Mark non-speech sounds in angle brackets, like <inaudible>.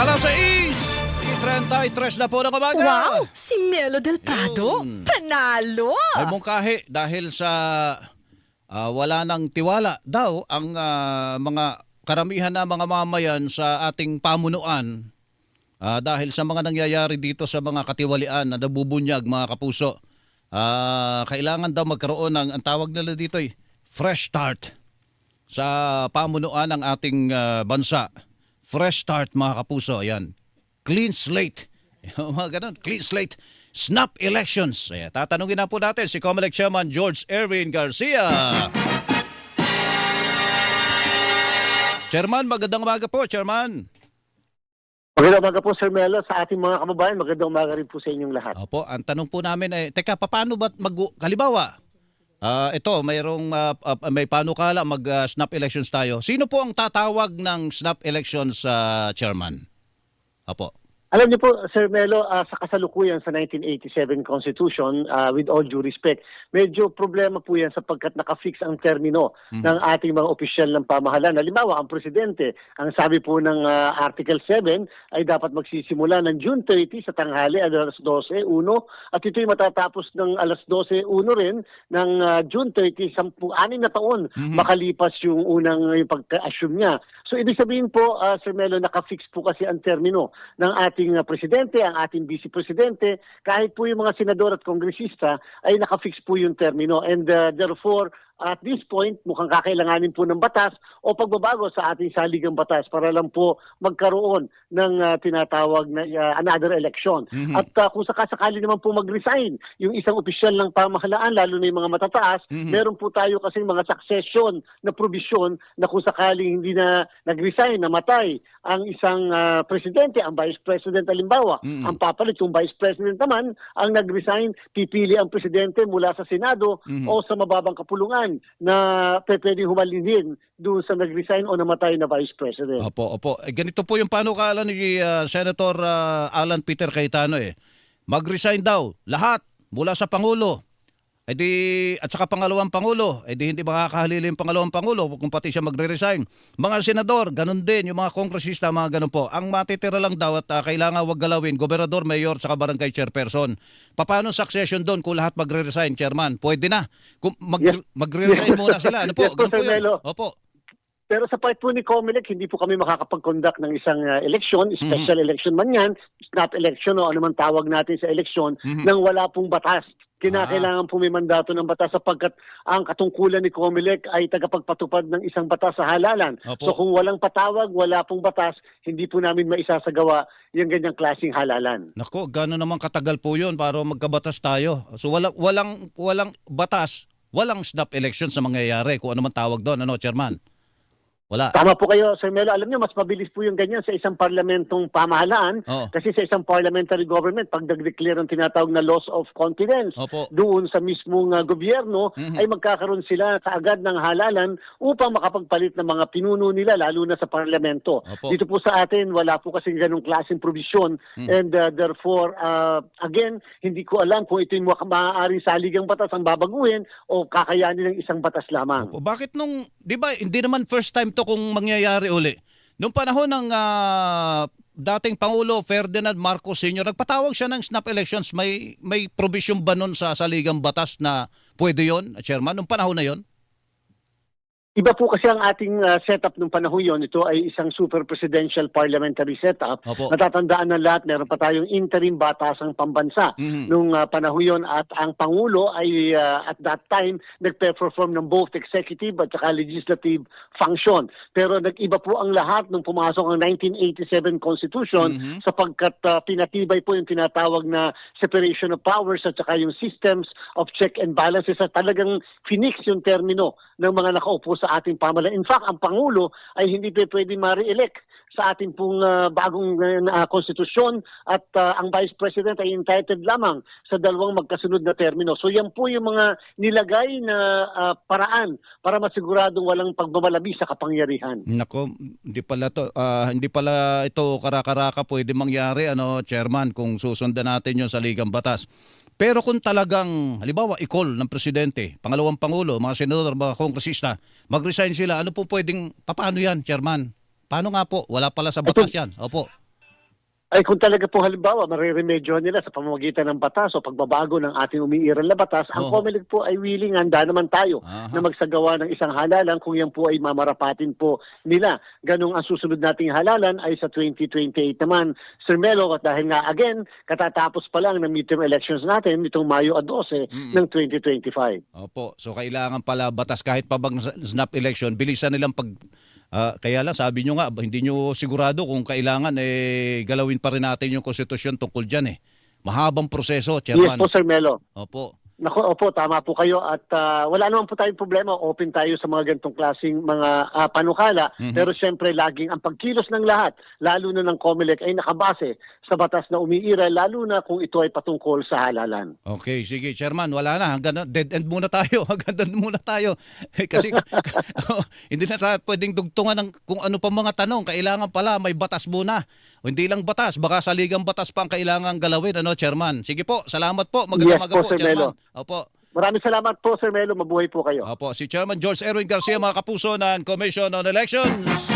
Alas 6, 33 na po ng umaga. Wow! Si Melo Del Prado? Yun. Panalo! Ay mungkahi dahil sa ah, wala ng tiwala daw ang ah, mga karamihan na mga mamayan sa ating pamunuan Ah, dahil sa mga nangyayari dito sa mga katiwalian na nabubunyag mga kapuso. Ah, kailangan daw magkaroon ng ang tawag nila dito ay fresh start sa pamunuan ng ating ah, bansa. Fresh start mga kapuso, ayan. Clean slate. <laughs> Mga ganun, clean slate. Snap elections. Ayan, tatanungin na po natin si Comelec Chairman George Erwin Garcia. Chairman, magandang umaga po, Chairman. Magandang umaga po, Sir Melo, sa ating mga kababayan. Magandang umaga rin po sa inyong lahat. Opo, ang tanong po namin ay, teka, paano ba mag halimbawa, ah, ito, mayroong ah, ah, may panukala mag ah, snap elections tayo. Sino po ang tatawag ng snap elections sa chairman? Opo. Alam niyo po, Sir Melo, ah, sa kasalukuyan sa 1987 Constitution, ah, with all due respect, medyo problema po yan sapagkat nakafix ang termino ng ating mga opisyal ng pamahalaan. Halimbawa, ang presidente, ang sabi po ng ah, Article 7 ay dapat magsisimula ng June 30 sa tanghali alas 12, uno, at ito'y matatapos ng alas 12, uno rin ng ah, June 30, sampu, anim na taon makalipas yung unang yung pagka-assume niya. So ibig sabihin po, ah, Sir Melo, nakafix po kasi ang termino ng ating ah, presidente, ang ating vice presidente, kahit po yung mga senador at kongresista ay nakafix po yung termino. And ah, therefore, at this point, mukhang kakailanganin po ng batas o pagbabago sa ating saligang batas para lang po magkaroon ng ah, tinatawag na ah, another election. Mhm. At ah, kung sakasakali naman po mag-resign yung isang opisyal ng pamahalaan, lalo na yung mga matataas, Mhm. meron po tayo kasing mga succession na provision na kung sakaling hindi na nag-resign, namatay ang isang ah, presidente, ang vice president halimbawa, Mhm. ang papalit yung vice president naman, ang nag-resign, pipili ang presidente mula sa Senado Mhm. o sa mababang kapulungan na pe- pwedeng humalinhin doon sa nag-resign o namatay na vice president. Opo, opo. Eh, ganito po yung panukala ni ah, Senator ah, Alan Peter Cayetano eh. Mag-resign daw lahat mula sa pangulo. Eh di, at saka pangalawang pangulo, eh di hindi makakahalili yung pangalawang pangulo kung pati siya magre-resign. Mga senador, ganun din, yung mga kongresista, mga ganun po. Ang matitira lang daw at ah, kailangan wag galawin, gobernador, mayor, saka barangay chairperson. Paano succession doon kung lahat magre-resign, chairman? Pwede na. Kung mag, Yes. magre-resign Yes. muna sila. Ano po? Yes Ganun po yun. Opo. Pero sa part po ni Comelec, hindi po kami makakapag-conduct ng isang uh, election, special election man yan, snap election o anuman tawag natin sa election, Mhm. nang wala pong batas. Kinakailangan po may mandato ng batas sapagkat ang katungkulan ni Comelec ay tagapagpatupad ng isang batas sa halalan. Opo. So kung walang patawag, wala pong batas, hindi po namin maisasagawa yung ganyang klaseng halalan. Nako, gano'n naman katagal po 'yun para magkabatas tayo. So wala, walang walang batas, walang snap election sa mangyayari kung ano man tawag doon, ano, chairman? Wala. Tama po kayo, Sir Melo. Alam niyo, mas mabilis po yung ganyan sa isang parlamentong pamahalaan. Oo. Kasi sa isang parliamentary government, pag nag-declare ng tinatawag na loss of confidence Opo. doon sa mismong uh, gobyerno, Mhm. ay magkakaroon sila kaagad ng halalan upang makapagpalit ng mga pinuno nila, lalo na sa parlamento. Opo. Dito po sa atin, wala po kasi ganong klaseng provision. Mhm. And uh, therefore, uh, again, hindi ko alam kung ito yung ma- maaaring saligang batas ang babaguhin o kakayanin ng isang batas lamang. O bakit nung, 'di ba, hindi naman first time to kung mangyayari uli. Nung panahon ng ah, dating Pangulo Ferdinand Marcos Sr., nagpatawag siya ng snap elections. May may provision ba nun sa saligang batas na pwede 'yon, chairman, nung panahon na 'yon? Iba po kasi ang ating uh, setup nung panahon yon. Ito ay isang super presidential parliamentary setup. Opo. Natatandaan ng lahat, meron pa tayong interim batasang pambansa Mhm. nung uh, panahon yon at ang Pangulo ay uh, at that time nagpe-perform ng both executive at saka legislative function. Pero nag-iba po ang lahat nung pumasok ang 1987 Constitution Mhm. sapagkat uh, pinatibay po yung tinatawag na separation of powers at saka yung systems of check and balances at talagang finix yung termino ng mga nakaupo sa ating pamahalaan. In fact, ang Pangulo ay hindi pa pwede ma-re-elect sa ating pong uh, bagong uh, konstitusyon at uh, ang Vice President ay entitled lamang sa dalawang magkasunod na termino. So yan po yung mga nilagay na uh, paraan para masiguradong walang pagmamalabi sa kapangyarihan. Nako, hindi pala to ah, hindi pala ito karakaraka pwede mangyari ano, chairman kung susundan natin 'yon sa ligang batas. Pero kung talagang halimbawa i-call ng presidente, pangalawang pangulo, mga senador, mga kongresista, mag-resign sila, ano po pwedeng paano 'yan, chairman? Paano nga po? Wala pala sa batas 'yan. Opo. Ay kung talaga po halimbawa mariremedyohan nila sa pamamagitan ng batas o pagbabago ng ating umiiral na batas, ang Oo. COMELEC po ay willing, handa naman tayo Aha. na magsagawa ng isang halalan kung yan po ay mamarapatin po nila. Ganong ang susunod nating halalan ay sa 2028 naman. Sir Melo, at dahil nga again, katatapos pa lang ng midterm elections natin nitong Mayo 12 Mm. ng 2025. Opo. So kailangan pala batas kahit pa bang snap election, bilisan nilang pag Ah, kaya lang sabi nyo nga hindi nyo sigurado kung kailangan eh galawin pa rin natin yung konstitusyon tungkol diyan eh. Mahabang proseso, Yes Chairman. po, Sir Melo. Opo. Nako, opo, tama po kayo at ah, wala naman po tayong problema. Open tayo sa mga ganitong klaseng mga ah, panukala. Mhm. Pero siyempre, laging ang pagkilos ng lahat, lalo na ng COMELEC, ay nakabase sa batas na umiiral, lalo na kung ito ay patungkol sa halalan. Okay, sige, Chairman, wala na. Hanggang na- dead end muna tayo. <laughs> Hanggang doon muna tayo. Eh, Kasi <laughs> <laughs> hindi na tayo pwedeng dugtungan ng kung ano pa mga tanong. Kailangan pala may batas muna. O hindi lang batas, baka saligang batas pa ang kailangan galawin, ano, Chairman? Sige po, salamat po. Magandang Yes umaga po, po, Chairman. Melo. Opo. Maraming salamat po, Sir Melo. Mabuhay po kayo. Opo, si Chairman George Erwin Garcia, mga kapuso ng Commission on Elections.